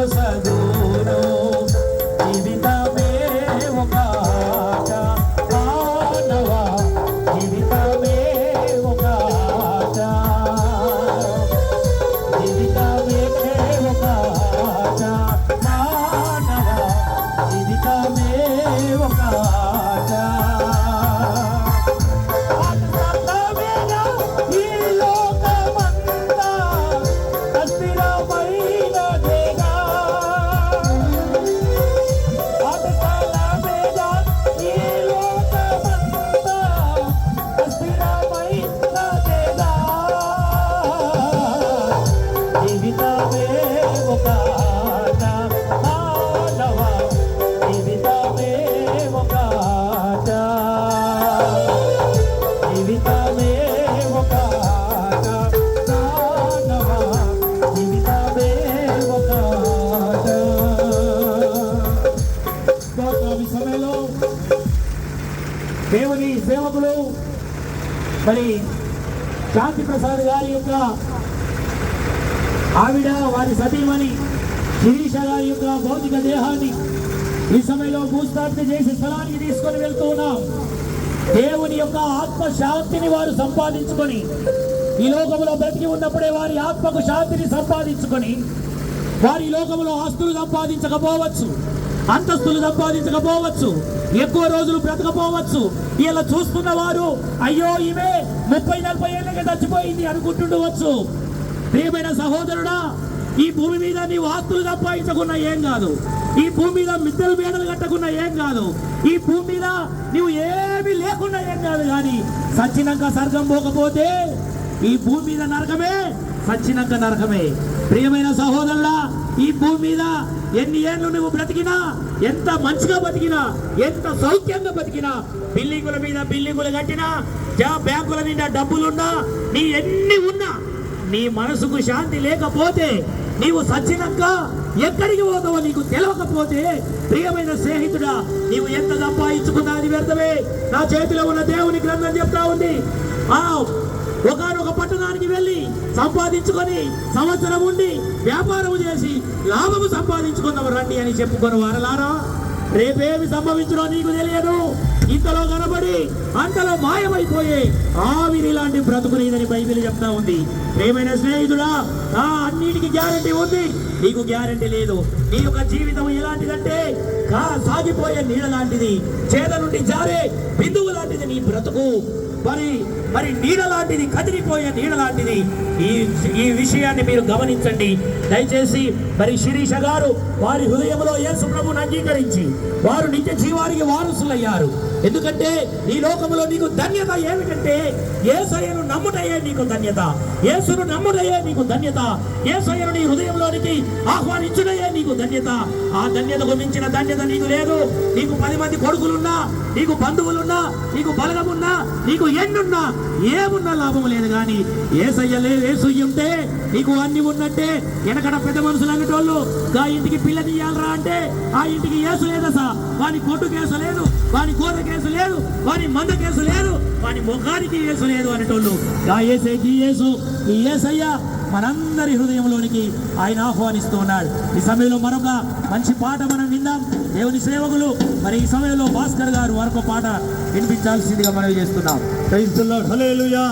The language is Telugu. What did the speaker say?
నీకు మరి శాంతి ప్రసాద్ గారి యొక్క ఆవిడ వారి సతీమణి శిరీష గారి యొక్క భౌతిక దేహాన్ని ఈ సమయంలో భూస్థాపిత చేసి స్థలానికి తీసుకొని వెళ్తూ ఉన్నాం. దేవుని యొక్క ఆత్మ శాంతిని వారు సంపాదించుకొని ఈ లోకంలో బ్రతికి ఉన్నప్పుడే వారి ఆత్మకు శాంతిని సంపాదించుకొని వారి లోకంలో ఆస్తులు సంపాదించకపోవచ్చు. అంతస్తులు సంపాదించకపోవచ్చు. ఎక్కువ రోజులు బ్రతకపోవచ్చు. ఇలా చూస్తున్న వారు అయ్యో ఈమె ముప్పై నలభై ఏళ్ళకి చచ్చిపోయింది అనుకుంటుండవచ్చు. ప్రియమైన సహోదరుడా ఈ భూమి మీద నీవు ఆస్తులు సంపాదించకున్నా ఏం కాదు. ఈ భూమి మీద మిద్దెలు బీడలు కట్టకున్నా ఏం కాదు. ఈ భూమి మీద నువ్వు ఏమీ లేకుండా ఏం కాదు. కానీ సచ్చినాక స్వర్గం పోకపోతే ఈ భూమి మీద నరకమే సచ్చినాక నరకమే. ప్రియమైన సహోదరుడా ఈ భూమి మీద ఎన్ని ఏళ్ళు నువ్వు బ్రతికినా ఎంత మంచిగా బతికినా ఎంత సౌఖ్యంగా బతికినా బిల్డింగుల మీద బిల్డింగులు కట్టినా జా- బ్యాంకుల నిండా డబ్బులున్నా నీ ఎన్ని ఉన్నా నీ మనసుకు శాంతి లేకపోతే నీవు సచ్చినాక ఎక్కడికి పోతావో నీకు తెలియకపోతే ప్రియమైన స్నేహితుడా నీవు ఎంత సంపాదించుకున్నా అది వ్యర్థమే. నా చేతిలో ఉన్న దేవుని గ్రంథం చెప్తా ఉంది. ఆ ఒకనొక వెళ్ళి సంపాదించుకొని సంవత్సరం ఉండి వ్యాపారం చేసి లాభము సంపాదించుకుందాం రండి అని చెప్పుకొని వారలారా. రేపేమి సంభవించడో నీకు తెలియదు. ఇంతలో కనబడి అంతలో మాయమైపోయే ఆవిరి లాంటి బ్రతుకునేదని బైబిల్ చెప్తా ఉంది. ప్రేమైన స్నేహితుడా ఆ అన్నిటికీ గ్యారంటీ ఉంది. నీకు గ్యారంటీ లేదు. నీ యొక్క జీవితం ఎలా సాగిపోయే నీడ లాంటిది చేద నుండి జారే బిందువు లాంటిది నీ బ్రతుకు. మరి మరి నీడ లాంటిది కదిలిపోయే నీడ లాంటిది. ఈ ఈ విషయాన్ని మీరు గమనించండి. దయచేసి మరి శిరీష గారు వారి హృదయంలో యేసు ప్రభుని అంగీకరించి వారు నిత్య జీవానికి వారసులయ్యారు. ఎందుకంటే ఈ లోకంలో నీకు ధన్యత ఏమిటంటే ఏసయ్యను నమ్ముటయే నీకు ధన్యత. ఏసును నమ్ముటయే నీకు ధన్యత. ఏసయ్యను నీ హృదయంలోనికి ఆహ్వానించుటయే నీకు ధన్యత. ఆ ధన్యతకు మించిన ధన్యత నీకు లేదు. నీకు పది మంది కొడుకులున్నా నీకు బంధువులున్నా నీకు బలగమున్నా నీకు ఎన్నున్నా ఏమున్నా లాభం లేదు కానీ ఏసయ్య లేదు ఏసు ఉంటే నీకు అన్ని ఉన్నట్టే. వెనకడ పెద్ద మనుషులు అనేటోళ్ళు ఆ ఇంటికి పిల్ల తీయాలరా అంటే ఆ ఇంటికి ఏసు లేదసా వాని కొట్టు కేసు లేదు వాని కోత కేసు లేదు వాని మంద కేసు లేదు వాని ముఖానికి ఏసు లేదు అనేటోళ్ళు. గా ఏసైకి ఏసు ఈ ఏసయ్య మనందరి హృదయంలోనికి ఆయన ఆహ్వానిస్తూ ఉన్నాడు. ఈ సమయంలో మరొక మంచి పాట మనం విందాం. దేవుని సేవకులు మరి ఈ సమయంలో భాస్కర్ గారు మరొక పాట వినిపించాల్సిందిగా మనవి చేస్తున్నాం. క్రైస్తుల్లో హలేలుయా